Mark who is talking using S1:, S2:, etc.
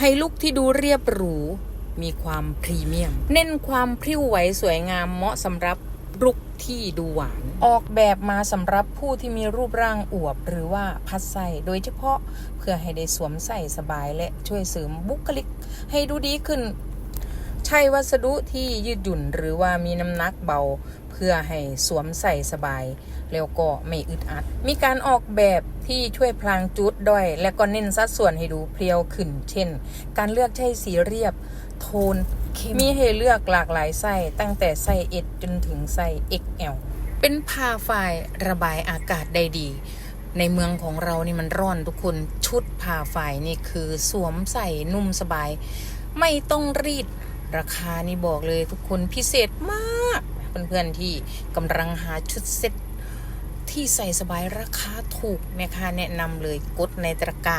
S1: ให้ลุกที่ดูเรียบหรู มีความพรีเมียม เน้นความพริ้วไหวสวยงามเหมาะสำหรับลุกที่ดูหวาน ออกแบบมาสำหรับผู้ที่มีรูปร่างอวบ หรือว่าพัดใส่โดยเฉพาะเพื่อให้ได้สวมใส่สบายและช่วยเสริมบุคลิก ให้ดูดีขึ้น ใช้วัสดุที่ยืดหยุ่นหรือว่ามีน้ำหนักเบา เพื่อให้สวมใส่สบาย แล้วก็ไม่อึดอัด มีการออกแบบที่ช่วยพลางจุดด้อย และก็เน้นสัดส่วนให้ดูเพรียวขึ้น เช่น การเลือกใช้สีเรียบ โทน มีให้เลือกหลากหลายไส้ตั้งแต่ไส้ S จนถึงไส้ XL เป็นผ้าฝ้ายระบายอากาศได้ดีในเมืองของเรานี่มันร้อนทุกคนชุดผ้าฝ้ายนี่คือสวมใส่นุ่มสบาย ไม่ต้องรีด ราคานี่บอกเลยทุกคนพิเศษมาก เพื่อนๆที่กำลังหาชุดเซ็ตที่ใส่สบายราคาถูกแม่ค้าแนะนำเลยกดในตะกร้า